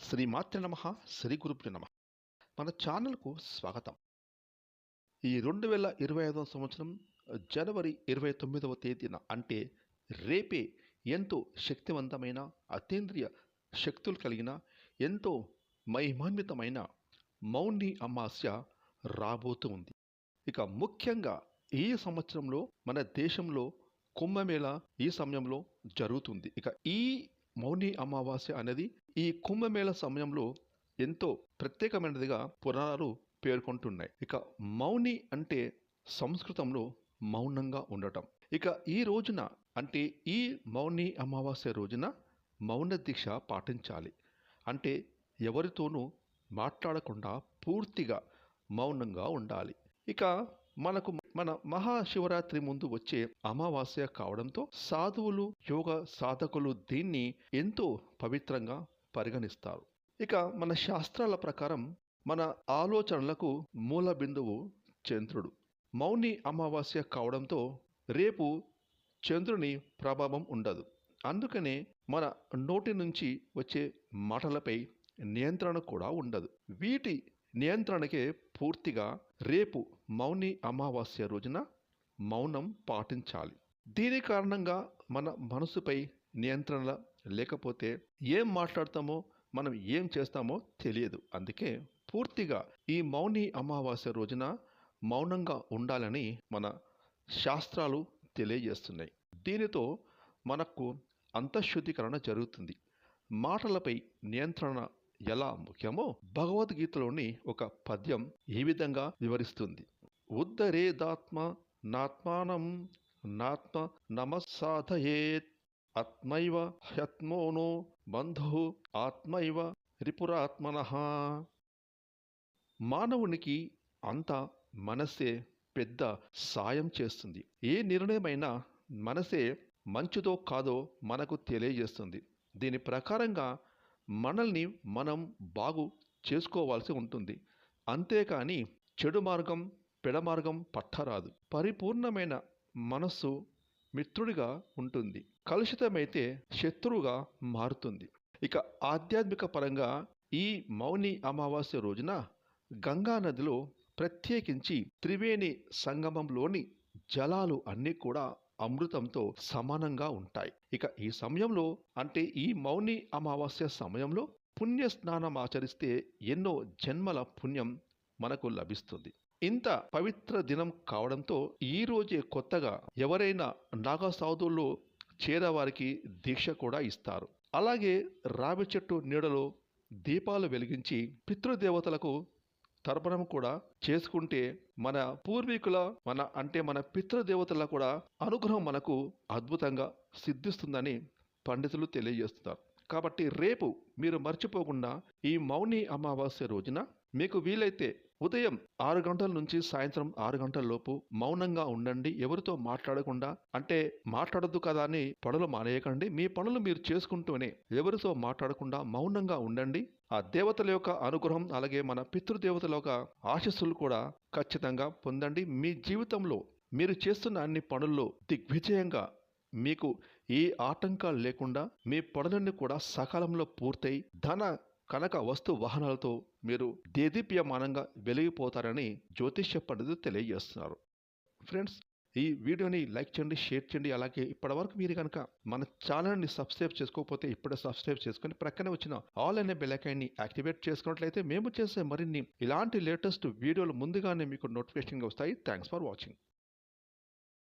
శ్రీమాత్ర నమ శ్రీ గురుప్రి నమ. మన ఛానల్కు స్వాగతం. ఈ రెండు వేల ఇరవై ఐదవ సంవత్సరం జనవరి ఇరవై తొమ్మిదవ తేదీన అంటే రేపే ఎంతో శక్తివంతమైన అతీంద్రియ శక్తులు కలిగిన ఎంతో మహిమాన్వితమైన మౌని అమాస్య రాబోతూ ఉంది. ఇక ముఖ్యంగా ఈ సంవత్సరంలో మన దేశంలో కుంభమేళ ఈ సమయంలో జరుగుతుంది. ఇక ఈ మౌని అమావాస్య అనేది ఈ కుంభమేళ సమయంలో ఎంతో ప్రత్యేకమైనదిగా పురాణాలు పేర్కొంటున్నాయి. ఇక మౌని అంటే సంస్కృతంలో మౌనంగా ఉండటం. ఇక ఈ రోజున అంటే ఈ మౌని అమావాస్య రోజున మౌన దీక్ష పాటించాలి. అంటే ఎవరితోనూ మాట్లాడకుండా పూర్తిగా మౌనంగా ఉండాలి. ఇక మనకు మన మహాశివరాత్రి ముందు వచ్చే అమావాస్య కావడంతో సాధువులు యోగ సాధకులు దీన్ని ఎంతో పవిత్రంగా పరిగణిస్తారు. ఇక మన శాస్త్రాల ప్రకారం మన ఆలోచనలకు మూల బిందువు చంద్రుడు. మౌని అమావాస్య కావడంతో రేపు చంద్రుని ప్రభావం ఉండదు. అందుకనే మన నోటి నుంచి వచ్చే మాటలపై నియంత్రణ కూడా ఉండదు. వీటి నియంత్రణకే పూర్తిగా రేపు మౌని అమావాస్య రోజున మౌనం పాటించాలి. దీని కారణంగా మన మనసుపై నియంత్రణ లేకపోతే ఏం మాట్లాడతామో మనం ఏం చేస్తామో తెలియదు. అందుకే పూర్తిగా ఈ మౌని అమావాస్య రోజున మౌనంగా ఉండాలని మన శాస్త్రాలు తెలియజేస్తున్నాయి. దీనితో మనకు అంతఃశుద్ధీకరణ జరుగుతుంది. మాటలపై నియంత్రణ ఎలా ముఖ్యమో భగవద్గీతలోని ఒక పద్యం ఈ విధంగా వివరిస్తుంది. ఉద్ధరేదాత్మ నాత్మానం నాత్మ నమస్సాధయేత్ ఆత్మైవ హ్యత్మోనో బంధు ఆత్మైవ రిపురాత్మన మానవునికి అంతా మనసే పెద్ద సాయం చేస్తుంది. ఏ నిర్ణయమైనా మనసే మంచిదో కాదో మనకు తెలియజేస్తుంది. దీని ప్రకారంగా మనల్ని మనం బాగు చేసుకోవాల్సి ఉంటుంది. అంతేకాని చెడు మార్గం పెడమార్గం పట్టరాదు. పరిపూర్ణమైన మనస్సు మిత్రుడిగా ఉంటుంది. కలుషితమైతే శత్రువుగా మారుతుంది. ఇక ఆధ్యాత్మిక పరంగా ఈ మౌని అమావాస్య రోజున గంగా నదిలో ప్రత్యేకించి త్రివేణి సంగమంలోని జలాలు అన్నీ కూడా అమృతంతో సమానంగా ఉంటాయి. ఇక ఈ సమయంలో అంటే ఈ మౌని అమావాస్య సమయంలో పుణ్య స్నానం ఆచరిస్తే ఎన్నో జన్మల పుణ్యం మనకు లభిస్తుంది. ఇంత పవిత్ర దినం కావడంతో ఈ రోజే కొత్తగా ఎవరైనా నాగా సాధువుల్లో చేరవారికి దీక్ష కూడా ఇస్తారు. అలాగే రావి చెట్టు నీడలో దీపాలు వెలిగించి పితృదేవతలకు తర్పణం కూడా చేసుకుంటే మన పూర్వీకుల మన అంటే మన పితృదేవతల కూడా అనుగ్రహం మనకు అద్భుతంగా సిద్ధిస్తుందని పండితులు తెలియజేస్తున్నారు. కాబట్టి రేపు మీరు మర్చిపోకుండా ఈ మౌని అమావాస్య రోజున మీకు వీలైతే ఉదయం ఆరు గంటల నుంచి సాయంత్రం ఆరు గంటల లోపు మౌనంగా ఉండండి ఎవరితో మాట్లాడకుండా అంటే మాట్లాడద్దు కదా అని పనులు మానేయకండి. మీ పనులు మీరు చేసుకుంటూనే ఎవరితో మాట్లాడకుండా మౌనంగా ఉండండి. ఆ దేవతల యొక్క అనుగ్రహం అలాగే మన పితృదేవతల యొక్క ఆశస్సులు కూడా ఖచ్చితంగా పొందండి. మీ జీవితంలో మీరు చేస్తున్న అన్ని పనుల్లో దిగ్విజయంగా మీకు ఏ ఆటంకాలు లేకుండా మీ పనులన్నీ కూడా సకాలంలో పూర్తయి ధన కనుక వస్తు వాహనాలతో మీరు దేదీప్యమానంగా వెలిగిపోతారని జ్యోతిష్య పండితులు తెలియజేస్తున్నారు. ఫ్రెండ్స్ ఈ వీడియోని లైక్ చేయండి షేర్ చేయండి. అలాగే ఇప్పటివరకు మీరు కనుక మన ఛానల్ని సబ్స్క్రైబ్ చేసుకోకపోతే ఇప్పుడే సబ్స్క్రైబ్ చేసుకొని ప్రక్కనే వచ్చిన ఆల్ అనే బెల్లైకాన్ని యాక్టివేట్ చేసుకున్నట్లయితే మేము చేసే మరిన్ని ఇలాంటి లేటెస్ట్ వీడియోలు ముందుగానే మీకు నోటిఫికేషన్గా వస్తాయి. Thanks for watching.